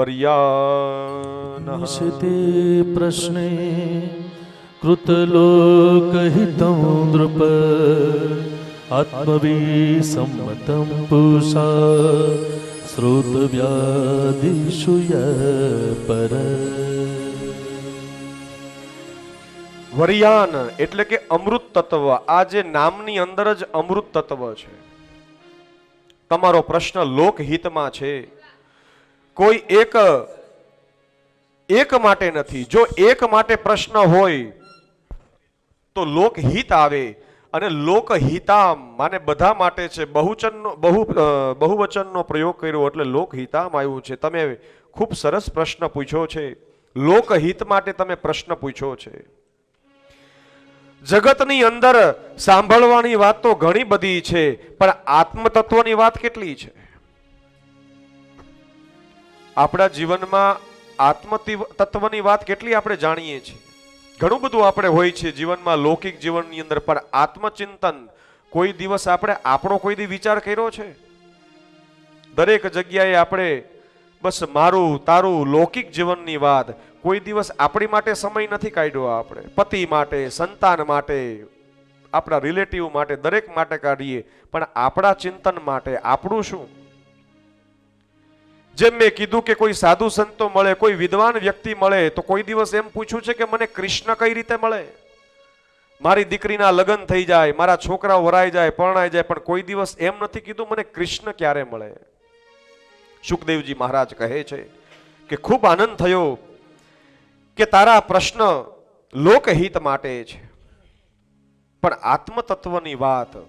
વર્યાન નિશતે પ્રશ્ને કૃતલોકહિतं નૃપ આત્મવિસંમतं પુષા શ્રોતવ્યાદિષુ પર વરિયાન એટલે કે અમૃત તત્વ આ જે નામની અંદર જ અમૃત તત્વ છે. તમારો પ્રશ્ન લોકહિતમાં છે. કોઈ એક એક માટે નથી. જો એક માટે પ્રશ્ન હોય, તો લોકહિત આવે. અને લોકહિતામ માને બધા માટે છે. બહુચનનો, બહુ બહુવચનનો પ્રયોગ કર્યો એટલે લોકહિતામ આવ્યું છે. તમે ખૂબ સરસ પ્રશ્ન પૂછ્યો છે. લોકહિત માટે તમે પ્રશ્ન પૂછ્યો છે. જગતની અંદર સાંભળવાની વાત તો ઘણી બધી છે, પણ આત્મતત્વની વાત કેટલી છે? આપણા જીવનમાં આત્મ તત્વની વાત કેટલી આપણે જાણીએ છીએ? ઘણું બધું આપણે હોય છે જીવનમાં, લૌકિક જીવનની અંદર, પણ આત્મચિંતન કોઈ દિવસ આપણે આપણો કોઈ દી વિચાર કર્યો છે? દરેક જગ્યાએ આપણે બસ મારું, તારું લૌકિક જીવનની વાત કોઈ દિવસ આપણી માટે સમય નથી કાઢ્યો આપણે. પતિ માટે, સંતાન માટે, આપણા રિલેટિવ માટે, દરેક માટે કાઢીએ. પણ આપણા ચિંતન માટે આપણું શું? જેમ મેં કીધું કે કોઈ સાધુ સંતો મળે, કોઈ વિદ્વાન વ્યક્તિ મળે, તો કોઈ દિવસ એમ પૂછ્યું છે કે મને કૃષ્ણ કઈ રીતે મળે? મારી દીકરીના લગ્ન થઈ જાય, મારા છોકરા વરાઈ જાય, પરણાઈ જાય, પણ કોઈ દિવસ એમ નથી કીધું મને કૃષ્ણ ક્યારે મળે? સુખદેવજી મહારાજ કહે છે કે ખૂબ આનંદ થયો કે તારા પ્રશ્ન લોકહિત માટે છે. પણ આત્મતત્વની વાત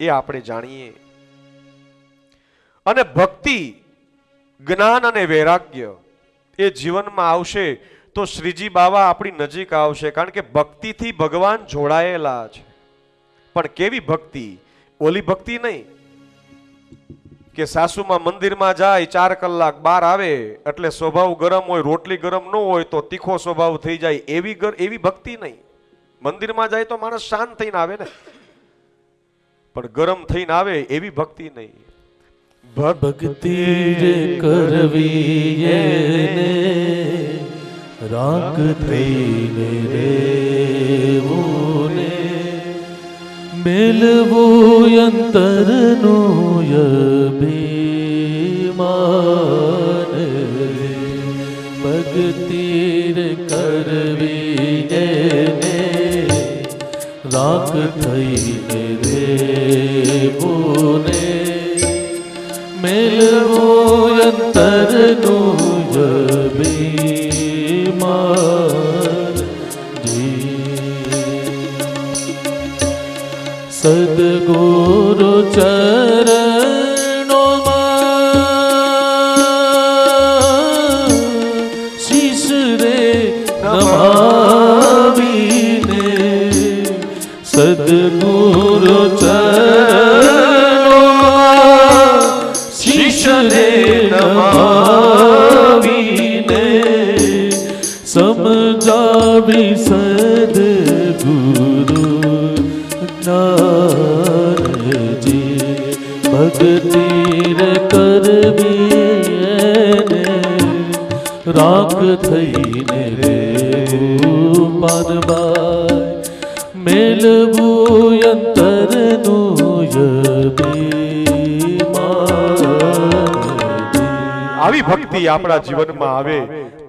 એ આપણે જાણીએ. અને ભક્તિ જ્ઞાન અને વૈરાગ્ય એ જીવનમાં આવશે, તો શ્રીજી બાવા આપણી નજીક આવશે, કારણ કે ભક્તિથી ભગવાન જોડાયેલા છે. પણ કેવી ભક્તિ? ઓલી ભક્તિ નહીં. કે સાસુમાં મંદિરમાં જાય, ચાર કલાક બહાર આવે, એટલે સ્વભાવ ગરમ હોય, રોટલી ગરમ ન હોય, તો તીખો સ્વભાવ થઈ જાય, એવી એવી ભક્તિ નહીં. મંદિરમાં જાય તો માણસ શાંત થઈને આવે ને. પણ ગરમ થઈને આવે, એવી ભક્તિ નહીં. ભક્તિ રે કરવી એને રાગ થઈને રેવું ને મેલવું અંતરનું અભિમાન. ભક્તિ રે કરવી એને રાગ થઈને રેવું અંતરનું અભિમાન સદગુરુ ચરણોમાં શીશ રે નમાવીને સદગુરુ ચરણોમાં સમજાવી સદ ગુરુ ભક્તિ રે કરવી રાખ થઈને રે પારબાય મેલવું અંતરનું અભિમાન આવી ભક્તિ આપણા જીવનમાં આવે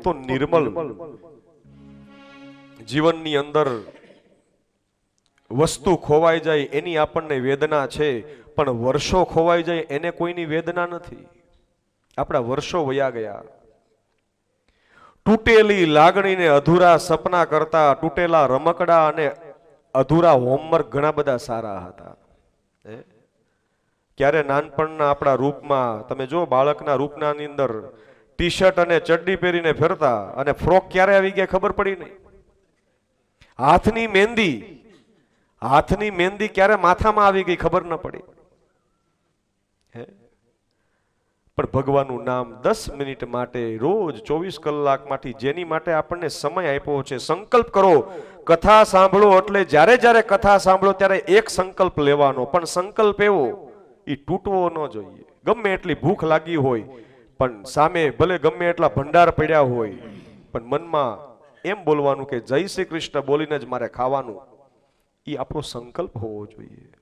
તો નિર્મલ. જીવનની અંદર વસ્તુ ખોવાઈ જાય એની આપણને વેદના છે, પણ વર્ષો ખોવાઈ જાય એને કોઈની વેદના નથી. આપણા વર્ષો વયા ગયા. તૂટેલી લાગણીને અધૂરા સપના કરતા, તૂટેલા રમકડા અને અધૂરા હોમવર્ક ઘણા બધા સારા હતા? ક્યારે નાનપણના આપણા રૂપમાં, તમે જો બાળકના રૂપના અંદર ટી શર્ટ અને ચડ્ડી પહેરીને ફેરતા અને ફ્રોક ક્યારે આવી ગયા ખબર પડી નહીં. હાથની મહેંદી હાથની મહેંદી ક્યારે માથામાં આવી ગઈ ખબર ન પડી. હે? પણ ભગવાનનું નામ દસ મિનિટ માટે, રોજ ચોવીસ કલાકમાંથી જેની માટે આપણને સમય આપ્યો છે, સંકલ્પ કરો. કથા સાંભળો એટલે જ્યારે જ્યારે કથા સાંભળો ત્યારે એક સંકલ્પ લેવાનો. પણ સંકલ્પ એવો એ તૂટવો ન જોઈએ. ગમે એટલી ભૂખ લાગી હોય, પણ સામે ભલે ગમે એટલા ભંડાર પડ્યા હોય, પણ મનમાં એમ બોલવાનું કે જય શ્રી કૃષ્ણ બોલીને જ મારે ખાવાનું. એ આપણો સંકલ્પ હોવો જોઈએ.